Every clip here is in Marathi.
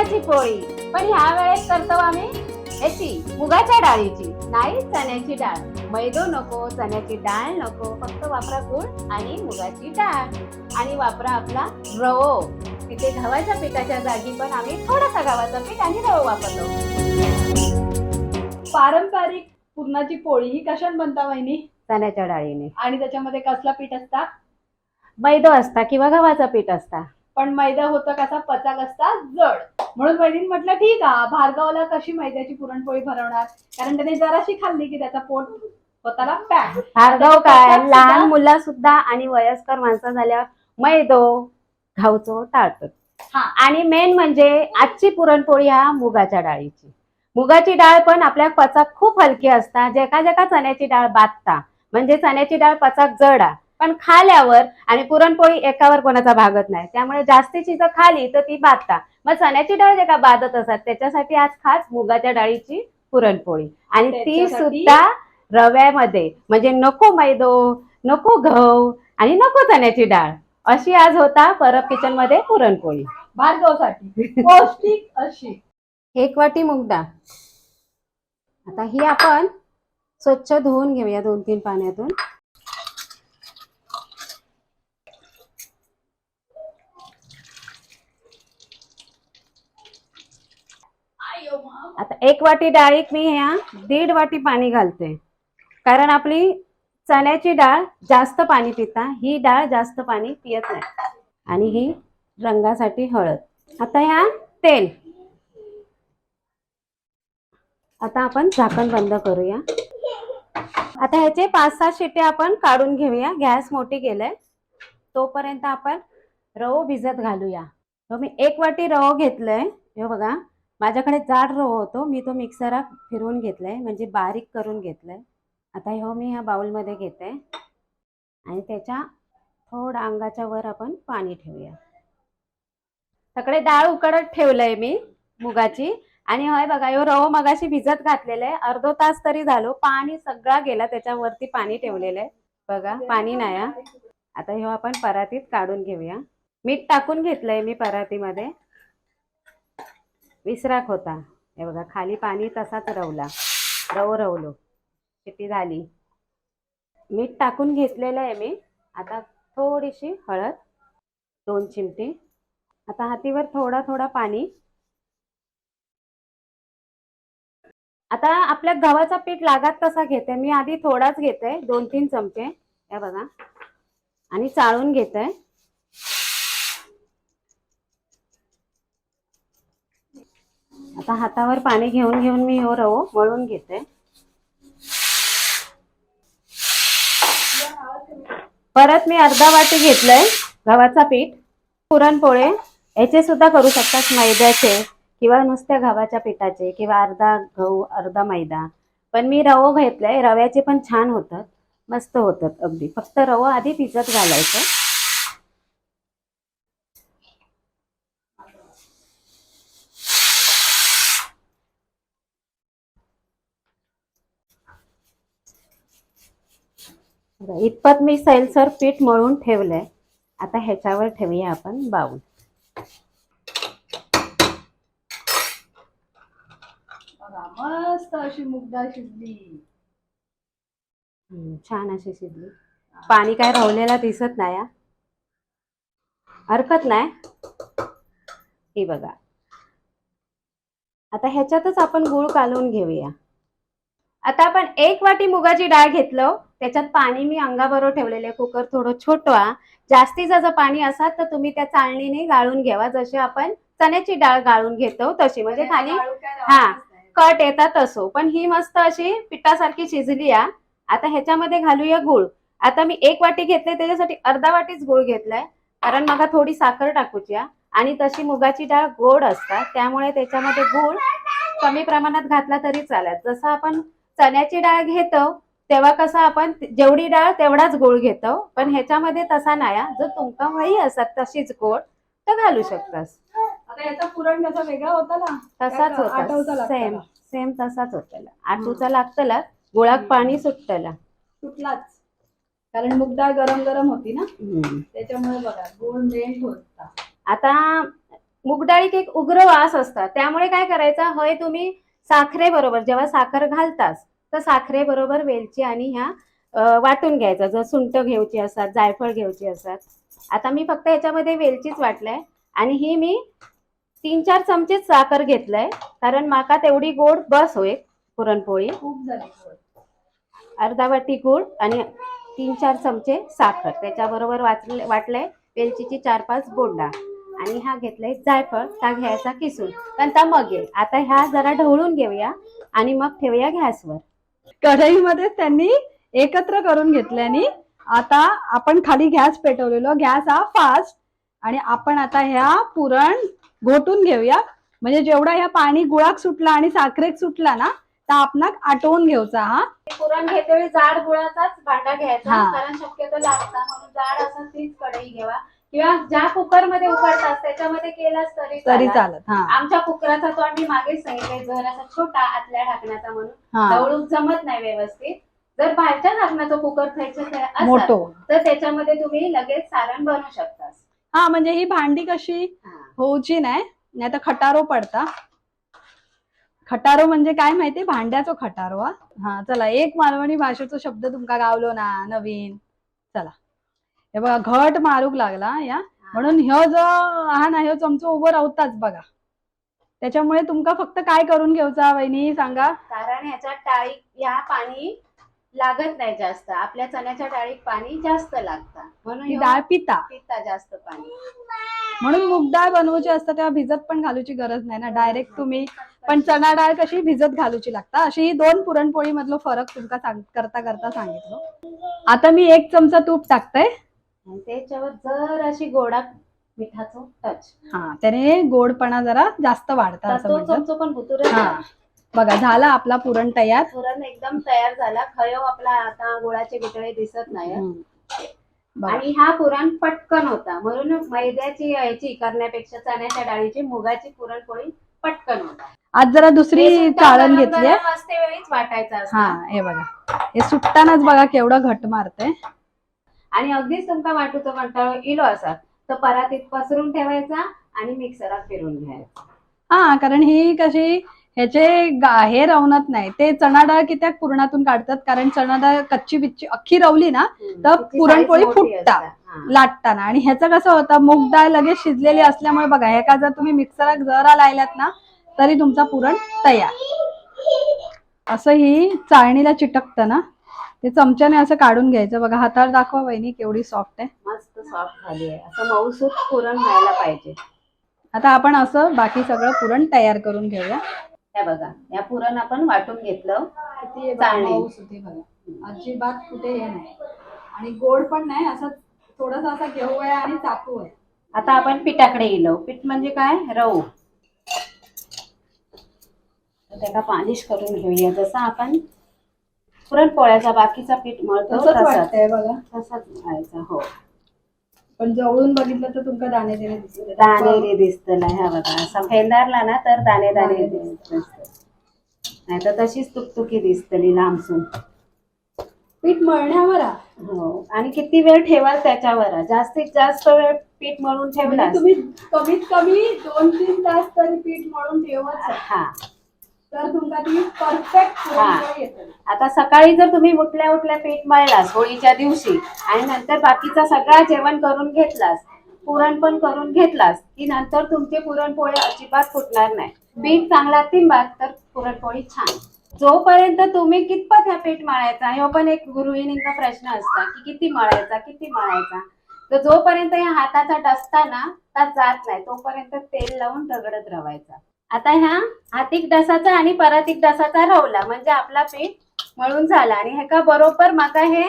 पुरणाची पोळी. पण ह्या वेळेस करतो आम्ही याची मुगाच्या डाळीची. नाही चण्याची डाळ. मैदो नको चण्याची डाळ नको. फक्त वापरा गुळ आणि मुगाची डाळ. आणि वापरा आपला रवो. तिथे गव्हाच्या पिठाच्या जागी पण आम्ही थोडासा गव्हाचा पीठ आणि रवो वापरतो. पारंपरिक पुरणाची पोळी ही कशात बनता वहिनी? चण्याच्या डाळीने. आणि त्याच्यामध्ये कसला पीठ असता? मैदो असता किंवा गव्हाचा पीठ असता. पण मैदा होतं कसा? पचाक असता जड. म्हणून वहिनी म्हटलं ठीक आहे भार्गवला कशी मैद्याची पुरणपोळी भरवणार? कारण त्याने जराशी खाल्ली की त्याचा पोट स्वतःला पॅक. भार्गव काय? लहान मुलं सुद्धा आणि वयस्कर माणसं झाल्यावर मैदो घावचो टाळतात. हा. आणि मेन म्हणजे आजची पुरणपोळी हा मुगाच्या डाळीची. मुगाची डाळ पण आपल्या पचाक खूप हलकी असता. जेका जेका चण्याची डाळ बातता. म्हणजे चण्याची डाळ पचाक जड आ पण खाल्यावर आणि पुरणपोळी एकावर कोणाचा भागत नाही. त्यामुळे जास्तीची जर खाली तर ती बातता मग चण्याची डाळ जे का बाधत असतात त्याच्यासाठी आज खास मुगाच्या डाळीची पुरणपोळी. आणि ती सुद्धा रव्यामध्ये. म्हणजे नको मैदो नको गहू आणि नको चण्याची डाळ. अशी आज होता परब किचनमध्ये पुरणपोळी. भार्गवसाठी पौष्टिक अशी. एक वाटी मूग डाळ आता ही आपण स्वच्छ धुवून घेऊया दोन तीन पाण्यातून. आता एक वाटी डाळीत मी ह्या दीड वाटी पाणी घालते. कारण आपली चण्याची डाळ जास्त पाणी पिता ही डाळ जास्त पाणी पियत नाही. आणि ही रंगासाठी हळद. आता ह्या तेल. आता आपण झाकण बंद करूया. आता ह्याचे पाच सहा शिट्टे आपण काढून घेऊया. गॅस मोठी गेलाय तोपर्यंत आपण रवो भिजत घालूया. मी एक वाटी रवो घेतलंय. हे बघा. माझ्याकडे जाड रवो होतो. मी तो मिक्सरात फिरवून घेतलाय. म्हणजे बारीक करून घेतलाय. आता ह्यो मी ह्या बाउलमध्ये घेते आणि त्याच्या थोडा अंगाच्या वर आपण पाणी ठेवूया. सगळे डाळ उकडत ठेवलंय मी मुगाची. आणि होय बघा ह्यो रवो मगाशी भिजत घातलेलं आहे. अर्धो तास तरी झालो. पाणी सगळा गेला. त्याच्यावरती पाणी ठेवलेलं आहे. बघा पाणी नाही हा. आता ह्यो आपण परातीत काढून घेऊया. मीठ टाकून घेतलंय मी परातीमध्ये. विसराक होता. हे बघा खाली पाणी तसाच रवला. रव रवलो. किती झाली. मीठ टाकून घेतलेलं आहे मी. आता थोडीशी हळद दोन चिमटी. आता हातीवर थोडा थोडा पाणी. आता आपल्या गव्हाचा पीठ लागात कसा घेते. मी आधी थोडाच घेते दोन तीन चमचे. हे बघा. आणि चाळून घेते. आता हातावर पाणी घेऊन घेऊन मी हो रवो मळून घेते. परत मी अर्धा वाटी घेतलंय गव्हाचा पीठ पुरणपोळे. याचे सुद्धा करू शकतात मैद्याचे किंवा नुसत्या गव्हाच्या पिठाचे किंवा अर्धा गहू अर्धा मैदा. पण मी रवो घेतलाय रव्याचे पण छान होतात मस्त होतात अगदी. फक्त रवो आधी भिजत घालायचं. इतपत मी सैलसर पीठ मळून ठेवलंय. आता ह्याच्यावर ठेवूया आपण बाऊल. बघा मस्त अशी मुगडाळ शिजली. छान अशी शिजली. पाणी काय राहलेला दिसत नाही. हरकत नाही. ही बघा. आता ह्याच्यातच आपण गुळ कालवून घेऊया. आता आपण एक वाटी मुगाची डाळ घेतलं. त्याच्यात पाणी मी अंगाबरोबर ठेवलेले कुकर थोडं छोटं हा. जास्तीचं जर पाणी असाल तर तुम्ही त्या चाळणीने गाळून घ्यावा. जशी आपण चण्याची डाळ गाळून घेतो तशी. म्हणजे खाली आळू काय हा. कट येतात असो. पण ही मस्त अशी पिठासारखी शिजली आ. आता ह्याच्यामध्ये घालूया गुळ. आता मी एक वाटी घेतले त्याच्यासाठी अर्धा वाटीच गुळ घेतलाय. कारण मग थोडी साखर टाकूची. आणि तशी मुगाची डाळ गोड असतात. त्यामुळे त्याच्यामध्ये गुळ कमी प्रमाणात घातला तरी चालत जसं आपण चण्याची डाळ घेतो तेव्हा कसं आपण जेवढी डाळ तेवढाच गुळ घेतो पण ह्याच्यामध्ये तसा नाही हा. जर तुमका वही असत तशीच गोड तर घालू शकतास. आता याचा पुरण कसा वेगळा होता ना. तसाच होता. सेम तसाच होता आटूचा लागतला गुळाक पाणी सुटतला. तुटलाच कारण मुगडाळ गरम गरम होती ना. त्याच्यामुळे बघा मेल्ट होता. आता मूग डाळीत एक उग्र वास असतात त्यामुळे काय करायचा? होय तुम्ही साखरे बरोबर जेव्हा साखर घालतास तर साखरे बरोबर वेलची आणि ह्या वाटून घ्यायचा. जर सुंठ घ्यायची असतात जायफळ घ्यायची असतात. आता मी फक्त याच्यामध्ये वेलचीच वाटलंय. आणि ही मी तीन चार चमचेच साखर घेतलंय. कारण माका तेवढी गोड बस होय पुरणपोळी. अर्धा वाटी गूळ आणि तीन चार चमचे साखर. त्याच्याबरोबर वाटले वाटलंय वेलचीची चार पाच बोंडा. आणि हा घेतलाय जायफळ. त्या घ्यायचा किसून. पण त्या मग येईल. आता ह्या जरा ढवळून घेऊया. आणि मग ठेवूया गॅसवर. कढईमध्ये त्यांनी एकत्र करून घेतल्याने आता आपण खाली गॅस पेटवलेलो. गॅस हा फास्ट आणि आपण आता ह्या पुरण घोटून घेऊया. म्हणजे जेवढा ह्या पाणी गुळाक सुटला आणि साखरेक सुटला ना तर आपणाक आटवून घेऊचा हा. पुरण घेते जाड गुळाचाच भांडा घ्यायचा. कारण शक्यतो लागता. म्हणून जाड असं तीच कढई घेवा. किंवा ज्या कुकरमध्ये उकडतात त्याच्यामध्ये केलाच तरी तरी. चालत हा. आमच्या कुकराचा तो आम्ही मागेच सांगितलंय जर असा छोटा आतल्या ढाकण्याचा म्हणून. हा. दवळूक जमत नाही व्यवस्थित. जर बाहेरच्या झाकणाचा कुकर मोठो. तर त्याच्यामध्ये तुम्ही लगेच सारण बनवू शकता हा म्हणजे ही भांडी कशी होऊची नाही नाही तर खटारो पडता. खटारो म्हणजे काय माहिती भांड्याचो खटारो हा. हा चला एक मालवणी भाषेचो शब्द तुमका गावलो ना नवीन. चला. हे बघा घट मारूक लागला या. म्हणून ह्यो जो हा ना ह्यो चमचो उभं राहताच बघा. त्याच्यामुळे तुमका फक्त काय करून घेऊचा वहिनी सांगा? कारण ह्याच्यात टाळी ह्या पाणी लागत नाही जास्त. आपल्या चण्याच्या डाळीत पाणी जास्त लागतं. म्हणून ही डाळ पिता. पिता जास्त पाणी. म्हणून मूग डाळ बनवूची असतं तेव्हा भिजत पण घालूची गरज नाही ना. डायरेक्ट तुम्ही पण चणा डाळ कशी भिजत घालूची लागता? अशी ही दोन पुरणपोळी मधलो फरक तुमका सांग करता करता सांगितलं. आता मी एक चमचा तूप टाकतंय. आणि त्याच्यावर जर अशी गोडा मिठाचं टच हा त्याने गोडपणा जरा जास्त वाढता तर असं तो म्हणतात चमचो पण हा. बघा झाला आपला पुरण तयार पुरण एकदम तयार झाला. खयो आपला आता गोळाचे गुटळे दिसत नाही हम्म. बघा. आणि हा पुरण पटकन होता. म्हणून मैद्याची याची करण्यापेक्षा चण्याच्या डाळीची मुगाची पुरणपोळी पटकन होता. आज जरा दुसरी सुद्धा चाळण गरम घेतली गरम असते वेळीच वाटायचं हा हे बघा. हे सुटतानाच बघा केवढं घट मारतंय. आणि अगदीच तुमका वाटूचा कंटाळो इलो असा तर परातीत पसरून ठेवायचा आणि मिक्सरात फिरून घ्यायचा. हा कारण ही कशी ह्याचे हे रवणत नाही ते चणा डाळ कित्याक पुरणातून काढतात? कारण चणा डाळ कच्ची बिच्ची अख्खी रवली ना तर पुरणपोळी फुटता. लाटताना. आणि ह्याचं कसं होतं मूग डाळ लगेच शिजलेली असल्यामुळे बघा हे का जर तुम्ही मिक्सरात जरा लायलात ना तरी तुमचा पुरण तयार. असं ही चाळणीला चिटकतं ना? ते चमच्याने असं काढून घ्यायचं. बघा हातावर दाखवा वहिनी केवढी सॉफ्ट आहे. मस्त सॉफ्ट झाली आहे. असं मऊसूत पुरण व्हायला पाहिजे. आता आपण असं बाकी सगळं पुरण तयार करून घेऊया. हे बघा या पुरण आपण वाटून घेतलं. किती चाळणी. मऊस होते बघा. अजिबात कुठे हे नाही. आणि गोड पण नाही असं थोडासा असा घेऊ आहे आणि चाकू आहे. आता आपण पिठाकडे गेलो पीठ म्हणजे काय? रवू. तर त्याला पालिश करून घेऊया. जसं आपण पुरणपोळ्याचा बाकीचा पीठ मळतो तसंच वाटतंय बघा. तसाच मळायचा हो. पण जवळून बघितलं तर तुमका दाणे दाणे दिसते दाणेरी दिसतला ह्या बघा. असा फेंदारला ना तर दाणे दाणे दिसत नाही तर तशीच तुकतुकी दिसतली लांबसून. पीठ मळण्यावर आ. हो. आणि किती वेळ ठेवाल त्याच्यावर. जास्तीत जास्त वेळ पीठ मळून ठेवला म्हणजे तुम्ही कमीत कमी दोन तीन तास तरी पीठ मळून ठेवत जा. हा तर तुमका ती परफेक्ट पुरणपोळी आता सकाळी जर तुम्ही उठल्या उठल्या पीठ मळलास होळीच्या दिवशी आणि नंतर बाकीचा सगळा जेवण करून घेतलास पुरण पण करून घेतलास की नंतर तुमचे पुरणपोळी अजिबात फुटणार नाही. पीठ चांगला तिंबात तर पुरणपोळी छान. जोपर्यंत तुम्ही कितपत ह्या पीठ मळायचा ह्यो पण एक गृहिणींचा प्रश्न असता की किती मळायचा किती मळायचा. तर जोपर्यंत या हाताचा डसता ना जात नाही तोपर्यंत तेल लावून रगडत राहायचा आता ह्या हातिक डसाचा आणि परातिक डसाचा रवला म्हणजे आपला पीठ मळून झाला. आणि ह्याका बरोबर माका हे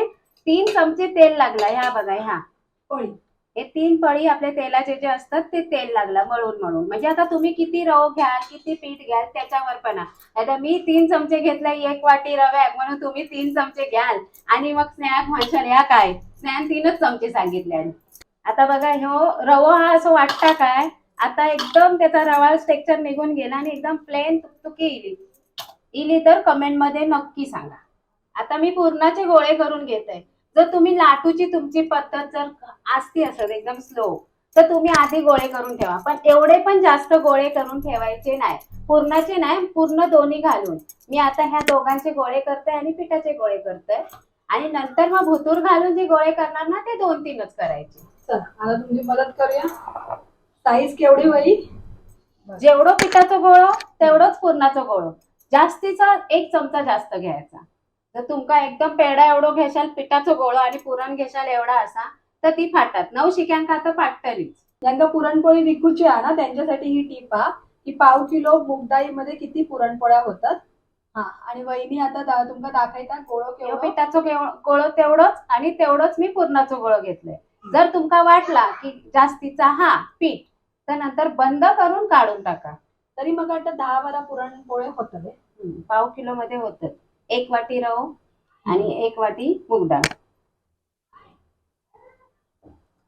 तीन चमचे तेल लागला ह्या बघा ह्या. पोळी हे तीन पळी आपल्या तेलाचे जे असतात ते तेल लागला मळून मळून. म्हणजे आता तुम्ही किती रव घ्याल किती पीठ घ्याल त्याच्यावर पण. आता मी तीन चमचे घेतले एक वाटी रव्याक म्हणून तुम्ही तीन चमचे घ्याल. आणि मग स्नॅक म्हणशाल या काय? स्नॅक तीनच चमचे सांगितले आता बघा ह्यो रवो हा असं वाटता काय? आता एकदम त्याचा रवाळ टेक्चर निघून गेला आणि एकदम प्लेन तुकतुकी इली. इली तर कमेंटमध्ये नक्की सांगा. आता मी पूर्णाचे गोळे करून घेते. जर तुम्ही लाटूची तुमची पद्धत जर असती असत एकदम स्लो तर तुम्ही आधी गोळे करून ठेवा. पण एवढे पण जास्त गोळे करून ठेवायचे नाही. पूर्णाचे नाही पूर्ण दोन्ही घालून. मी आता ह्या दोघांचे गोळे करते आणि पिठाचे गोळे करते. आणि नंतर मग भुतूर घालून जे गोळे करणार ना ते दोन तीनच करायचे. चल आता तुमची मदत करूया. साईज केवढी होईल? जेवढं पिठाचं गोळं तेवढंच पुरणाचं गोळं. जास्तीचा एक चमचा जास्त घ्यायचा. जर तुमका एकदम पेढा एवढं घेशाल पिठाचं गोळं आणि पुरण घेशाल एवढा असा तर ती फाटतात नऊ शिक्यांका तर फाटतलीच. ज्यांना पुरणपोळी विकूची आहे ना त्यांच्यासाठी ही टीप हा की पाव किलो मूग डाळीमध्ये किती पुरणपोळ्या होतात. हा आणि वहिनी आता दा- तुमका दाखवता गोळं किंवा केवढं? पिठाचं गोळं तेवढंच आणि तेवढंच मी पुरणाचं गोळं घेतलंय. जर तुमका वाटला की जास्तीचा हा पीठ तर नंतर बंद करून काढून टाका. तरी मग वाटतं दहा बारा पुरणपोळे होतात हे. पाव किलो मध्ये होत एक वाटी रव आणि एक वाटी मूग डाळ.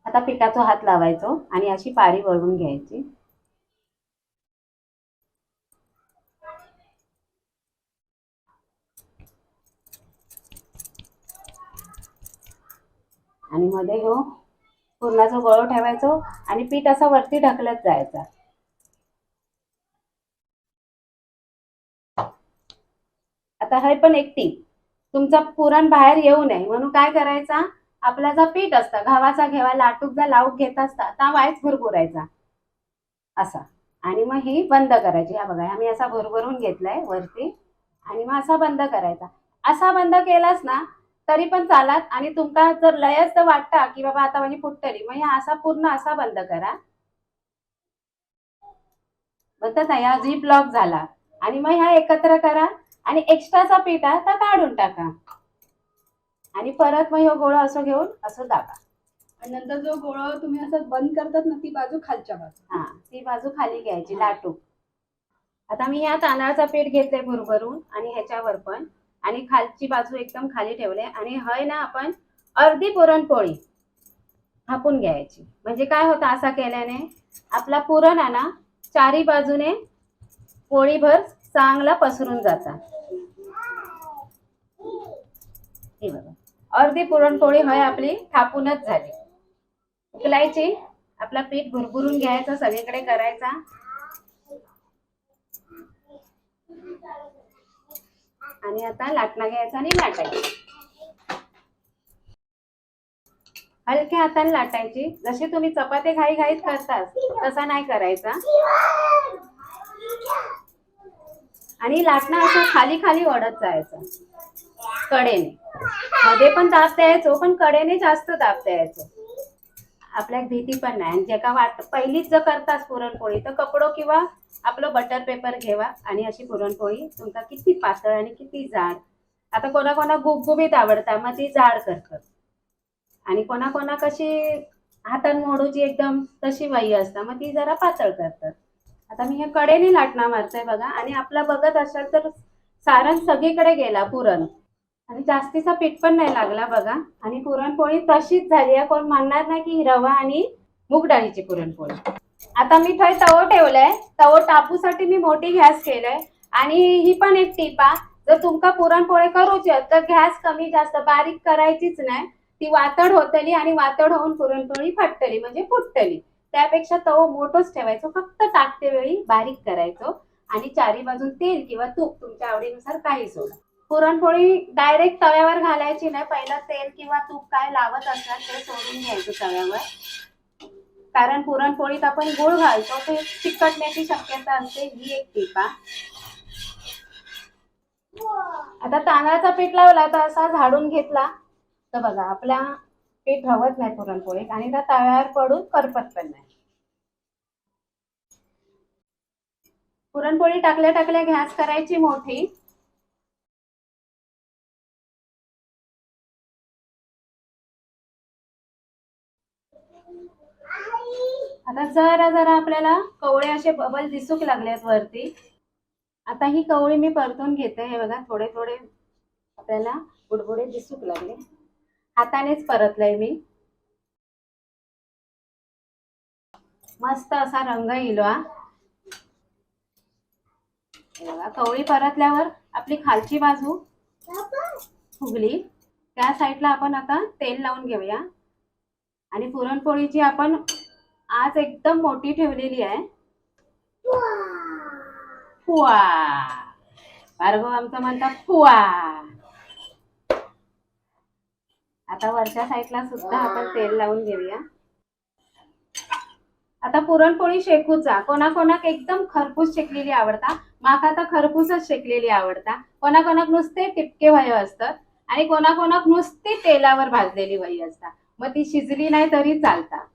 आता पिठाचा हात लावायचो आणि अशी पारी वळवून घ्यायची. आणि मध्ये घेऊ पुरणाचा गोळो ठेवायचो आणि पीठ असं वरती ढकलत जायचा. आता हे पण एक टीप तुमचा पुरण बाहेर येऊ नये. म्हणून काय करायचा? आपला जो पीठ असता घावाचा घेवा लाटूक जा लावूक घेत असता ता वायच भरभुरायचा. असा. आणि मग ही बंद करायची. हा बघा आम्ही असा भरभरून घेतलाय वरती. आणि मग असा बंद करायचा. असा बंद केलास ना तरी पण चालात आणि तुमका जर लयच वाटता की बाबा आता म्हणजे फुटतली मग ह्या असा पूर्ण असा बंद करा. बघतात ना या झीप लॉक झाला. आणि मग ह्या एकत्र करा. आणि एक्स्ट्राचा पीठ आहे तर काढून टाका. आणि परत मग ह्यो गोळा असं घेऊन असं दाबा. आणि नंतर जो गोळं तुम्ही असं बंद करतात ना ती बाजू खालच्या बाजू हा ती बाजू खाली घ्यायची लाटू आता मी या तांदळाचं पीठ घेतलंय भुरभरून आणि ह्याच्यावर पण. आणि खालची बाजू एकदम खाली ठेवले आणि हय ना आपण अर्धी पुरणपोळी थापून घ्यायची. म्हणजे काय होतं असा केल्याने आपला पुरण आहे ना चारी बाजूने पोळीभर चांगला पसरून जातात. हे बघा. अर्धी पुरणपोळी हय आपली थापूनच झाली. उकलायची. आपला पीठ भुरभुरून घ्यायचा सगळीकडे करायचा. आणि आता लाटणा घ्यायचा आणि लाटायची. हलक्या हाताने लाटायची. जशी तुम्ही चपाती घाई घाईत करतास तसा नाही करायचा. आणि लाटणं असं खाली खाली ओढत जायचं. कडेने. मध्ये पण दाब द्यायचो पण कडेने जास्त दाब द्यायचो. आपल्याक भीती पण नाही. आणि जेका वाट पहिलीच जर करतास पुरणपोळी तर कपडो किंवा आपलं बटर पेपर घेवा आणि अशी पुरणपोळी तुमका किती पातळ आणि किती जाड. आता कोणा कोणा गुबगुबीत आवडता मग ती जाड करतात. आणि कोणा कोणा कशी हातान मोडूची एकदम तशी वाई असता मग ती जरा पातळ करतात. आता मी हे कडेने लाटणा मारतोय बघा आणि आपला बघत असाल तर सारण सगळीकडे गेला पुरण. आणि जास्तीचा पीठ पण नाही लागला बघा. आणि पुरणपोळी तशीच झाली आहे. कोण म्हणणार नाही की रवा आणि मूग डाळीची पुरणपोळी. आता मी थोडे तवो ठेवलाय. तवो टापूसाठी मी मोठी गॅस केलाय. आणि ही पण एक टीप जर तुमका पुरणपोळी करूची तर गॅस कमी जास्त बारीक करायचीच नाही. ती वातड होतली आणि वातड होऊन पुरणपोळी फाटतली म्हणजे फुटतली. त्यापेक्षा तवो मोठोच ठेवायचो. फक्त टाकते वेळी बारीक करायचो. आणि चारी बाजून तेल किंवा तूप तुमच्या आवडीनुसार काही सोडा. पुरणपोळी डायरेक्ट तव्यावर घालायची नाही. पहिलं तेल किंवा तूप काय लावत असणार ते सोडून घ्यायचं तव्यावर. कारण पुरणपोळीत आपण गुळ घालतो ते चिकटण्याची शक्यता असते. ही एक टिपा आता तांदळाचा पीठ लावला तर असा झाडून घेतला तर बघा आपल्या पीठ रवत नाही पुरणपोळीत आणि त्या तव्यावर पडून करपत पण नाही. पुरणपोळी टाकल्या टाकल्या गॅस करायची मोठी. आता जरा जरा आपल्याला कवळे असे बबल दिसूक लागले वरती. आता ही कवळी मी परतून घेते. हे बघा थोडे थोडे आपल्याला बुडबुडे दिसूक लागले. हातानेच परतलंय मी. मस्त असा रंग येलो हा बघा कवळी परतल्यावर आपली खालची बाजू फुगली. त्या साईडला आपण आता तेल लावून घेऊया. आणि पुरणपोळीची आपण आज एकदम मोठी ठेवलेली आहे. फुवा भार्गव आमचं म्हणतात फुवा आता वरच्या साईडला सुद्धा आपण तेल लावून घेऊया. आता पुरणपोळी शेकूचा कोणाकोणाक एकदम खरपूस शेकलेली आवडता. माका तर खरपूसच शेकलेली आवडता. कोणाकोणाक नुसते टिपके वय असतात आणि कोणाकोणाक नुसती तेलावर भाजलेली वही असतात. मग ती शिजली नाही तरी चालता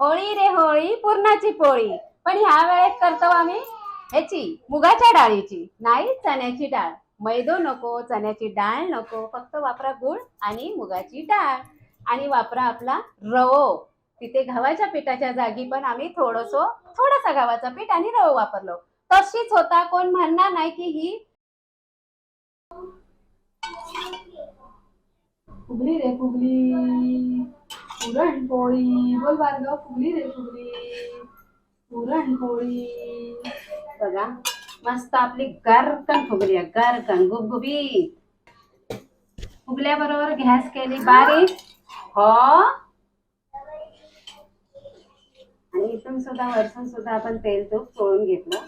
होळी रे होळी पूर्णाची पोळी. पण ह्या वेळेत करतो आम्ही ह्याची मुगाच्या डाळीची. नाही चण्याची डाळ. मैदो नको चण्याची डाळ नको. फक्त वापरा गुळ आणि मुगाची डाळ. आणि वापरा आपला रवो. तिथे गव्हाच्या पिठाच्या जागी पण आम्ही थोडस थोडासा गव्हाचा पीठ आणि रवो वापरलो. तशीच होता कोण म्हणणार नाही की ही फुगली रे फुगली. पुरणपोळी. बोल भार्गव फुगली रे फुगली. पुरणपोळी. बघा मस्त आपली गारकन फुगली आहे गारकन गुबगुबीत. फुगल्याबरोबर गॅस केली बारीक. हो. आणि इथून सुद्धा वरतून सुद्धा आपण तेल तूप चोळून घेतलं.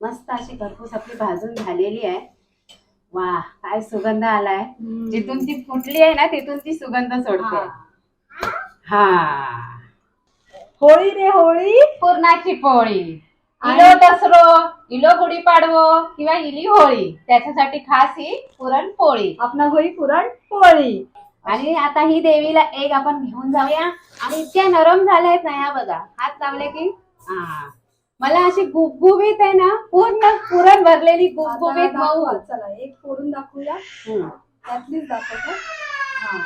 मस्त अशी खरपूस आपली भाजून झालेली आहे. वा काय सुगंध आलाय. जिथून ती फुटली आहे ना तिथून ती सुगंध सोडते. हा. होळी रे होळी. पुरणाची पोळी. इलो दसरो. इलो गुढीपाडवो किंवा इली होळी त्याच्यासाठी खास ही पुरणपोळी आपणा होई पुरणपोळी आणि आता ही देवीला एक आपण घेऊन जाऊया. आणि इतक्या नरम झाल्या आहेत ना ह्या बघा. हात लावले की? हा. मला अशी गुबगुबीत आहे ना पूर्ण पुरण भरलेली गुबगुबीत मऊ. दाखवा, चला एक फोडून दाखवूया. हम्म. त्यातलीच दाखवतो. हा.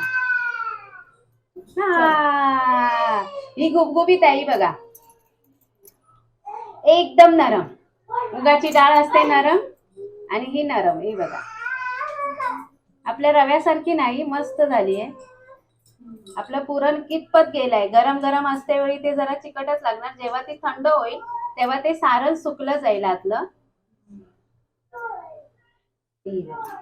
हा. ही गुबगुबीत आहे ही बघा. एकदम नरम. मुगाची डाळ असते नरम आणि ही नरम ही बघा. आपल्या रव्यासारखी नाही मस्त झाली आहे. आपलं पुरण कितपत गेलंय. गरम गरम असते वेळी ते जरा चिकटच लागणार. जेव्हा ती थंड होईल तेव्हा ते सारण सुकलं जाईल आतलं.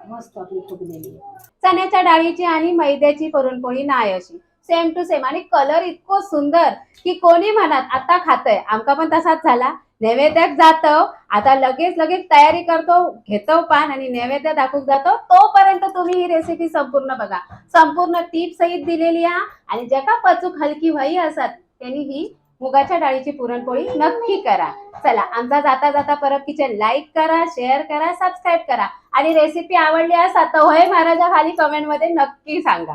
मस्त आपली फुगलेली. चण्याच्या डाळीची आणि मैद्याची पुरणपोळी नाही अशी. सेम टू सेम आणि कलर इतको सुंदर की कोणी म्हणत आता खातंय. आमका पण तसाच झाला. नैवेद्यात जातो. आता लगेच लगेच तयारी करतो घेतो पान आणि नैवेद्य दाखवून जातो. तोपर्यंत तुम्ही ही रेसिपी संपूर्ण बघा. संपूर्ण टीप सहित दिलेली आहे आणि ज्या का पचूक हलकी वही असत त्यांनी ही मुगाच्या डाळीची पुरणपोळी नक्की करा. चला आमचा जाता जाता परत किचन लाईक करा शेअर करा सबस्क्राईब करा. आणि रेसिपी आवडली असा तर होय महाराजा खाली कमेंटमध्ये नक्की सांगा.